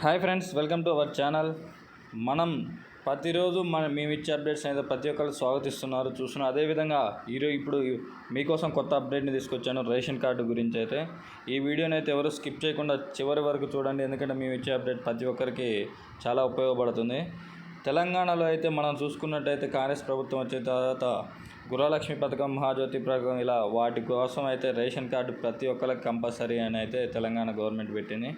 Hi friends welcome to our channel. మనం ప్రతిరోజు మన మేము ఇచ్చే అప్డేట్స్ అయితే ప్రతి ఒక్కరు స్వాగతిస్తున్నారు. చూస్తున్నారు అదేవిధంగా ఈరోజు ఇప్పుడు మీకోసం కొత్త అప్డేట్ని తీసుకొచ్చాను రేషన్ కార్డు గురించి అయితే. ఈ వీడియోని అయితే ఎవరు స్కిప్ చేయకుండా చివరి వరకు చూడండి. ఎందుకంటే మేము ఇచ్చే అప్డేట్ ప్రతి ఒక్కరికి చాలా ఉపయోగపడుతుంది. తెలంగాణలో అయితే మనం చూసుకున్నట్టయితే కాంగ్రెస్ ప్రభుత్వం వచ్చిన తర్వాత గురలక్ష్మి పథకం మహాజ్యోతి పథకం ఇలా వాటి కోసం అయితే రేషన్ కార్డు ప్రతి ఒక్కరికి కంపల్సరీ అని అయితే తెలంగాణ గవర్నమెంట్ పెట్టింది.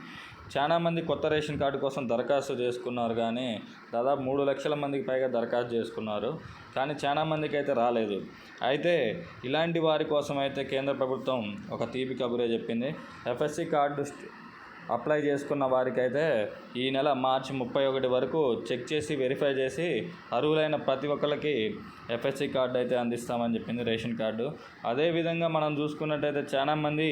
చాలామంది కొత్త రేషన్ కార్డు కోసం దరఖాస్తు చేసుకున్నారు కానీ దాదాపు మూడు లక్షల మందికి పైగా దరఖాస్తు చేసుకున్నారు. కానీ చాలా మందికి అయితే రాలేదు. అయితే ఇలాంటి వారి కోసం అయితే కేంద్ర ప్రభుత్వం ఒక తీపి కబురే చెప్పింది. ఎఫ్ఎస్సి కార్డు అప్లై చేసుకున్న వారికైతే ఈ నెల మార్చి ముప్పై ఒకటి వరకు చెక్ చేసి వెరిఫై చేసి అర్హులైన ప్రతి ఒక్కరికి ఎఫ్ఎస్సి కార్డు అయితే అందిస్తామని చెప్పింది రేషన్ కార్డు. అదేవిధంగా మనం చూసుకున్నట్టయితే చాలామంది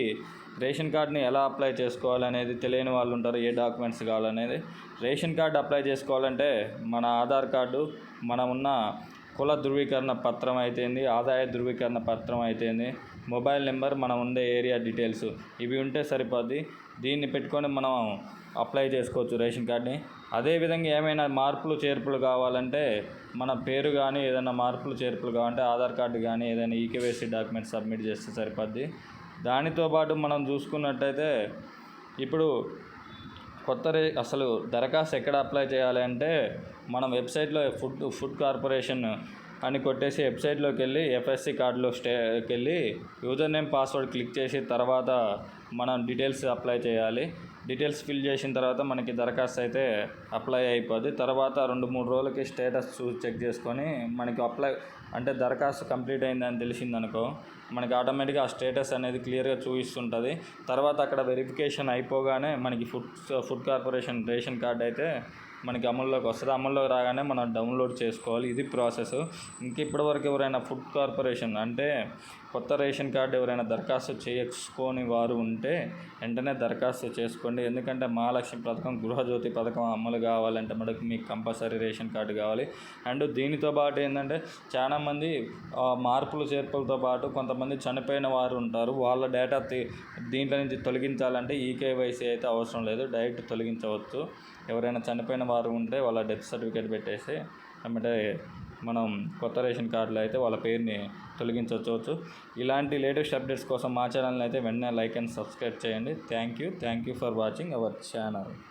రేషన్ కార్డ్ని ఎలా అప్లై చేసుకోవాలనేది తెలియని వాళ్ళు ఉంటారు ఏ డాక్యుమెంట్స్ కావాలనేది. రేషన్ కార్డు అప్లై చేసుకోవాలంటే మన ఆధార్ కార్డు మనం ఉన్న కుల ధృవీకరణ పత్రం అయితేంది ఆదాయ ధృవీకరణ పత్రం అయితేంది మొబైల్ నెంబర్ మనం ఉండే ఏరియా డీటెయిల్స్. ఇవి ఉంటే సరిపోద్ది. దీన్ని పెట్టుకొని మనం అప్లై చేసుకోవచ్చు రేషన్ కార్డ్ని. అదేవిధంగా ఏమైనా మార్పులు చేర్పులు కావాలంటే మన పేరు కానీ ఏదైనా మార్పులు చేర్పులు కావాలంటే ఆధార్ కార్డు కానీ ఏదైనా ఈకేవైసీ డాక్యుమెంట్ సబ్మిట్ చేస్తే సరిపోద్ది. దానితో పాటు మనం చూసుకున్నట్టయితే ఇప్పుడు కొత్త రే అసలు దరఖాస్తు ఎక్కడ అప్లై చేయాలి అంటే మనం వెబ్సైట్లో ఫుడ్ ఫుడ్ కార్పొరేషన్ అని కొట్టేసి వెబ్సైట్లోకి వెళ్ళి ఎఫ్ఎస్సి కార్డులో స్టేకి వెళ్ళి యూజర్ నేమ్ పాస్వర్డ్ క్లిక్ చేసి తర్వాత మనం డీటెయిల్స్ అప్లై చేయాలి. డీటెయిల్స్ ఫిల్ చేసిన తర్వాత మనకి దరఖాస్తు అయితే అప్లై అయిపోద్ది. తర్వాత రెండు మూడు రోజులకి స్టేటస్ చూసి చెక్ చేసుకొని మనకి అప్లై అంటే దరఖాస్తు కంప్లీట్ అయిందని తెలిసిందనుకో మనకి ఆటోమేటిక్గా ఆ స్టేటస్ అనేది క్లియర్గా చూపిస్తుంటుంది. తర్వాత అక్కడ వెరిఫికేషన్ అయిపోగానే మనకి food food corporation ration card అయితే మనకి అమల్లోకి వస్తుంది. అమల్లోకి రాగానే మనం డౌన్లోడ్ చేసుకోవాలి. ఇది ప్రాసెస్. ఇంక ఇప్పటివరకు ఎవరైనా ఫుడ్ కార్పొరేషన్ అంటే కొత్త రేషన్ కార్డు ఎవరైనా దరఖాస్తు చేసుకొని వారు ఉంటే వెంటనే దరఖాస్తు చేసుకోండి. ఎందుకంటే మహాలక్ష్మి పథకం గృహజ్యోతి పథకం అమలు కావాలంటే మనకు మీకు కంపల్సరీ రేషన్ కార్డు కావాలి. అండ్ దీనితో పాటు ఏంటంటే చాలామంది మార్పులు చేర్పులతో పాటు కొంతమంది చనిపోయిన వారు ఉంటారు. వాళ్ళ డేటా దీంట్లో నుంచి తొలగించాలంటే ఈకేవైసీ అయితే అవసరం లేదు. డైరెక్ట్ తొలగించవచ్చు. ఎవరైనా చనిపోయిన వారు ఉంటే వాళ్ళ డెత్ సర్టిఫికేట్ పెట్టేసి అంటే మనం కొత్త రేషన్ కార్డులో అయితే వాళ్ళ పేరుని తొలగించవచ్చు. ఇలాంటి లేటెస్ట్ అప్డేట్స్ కోసం మా ఛానల్ని అయితే వెంటనే లైక్ అండ్ సబ్స్క్రైబ్ చేయండి. Thank you. Thank you for watching our channel.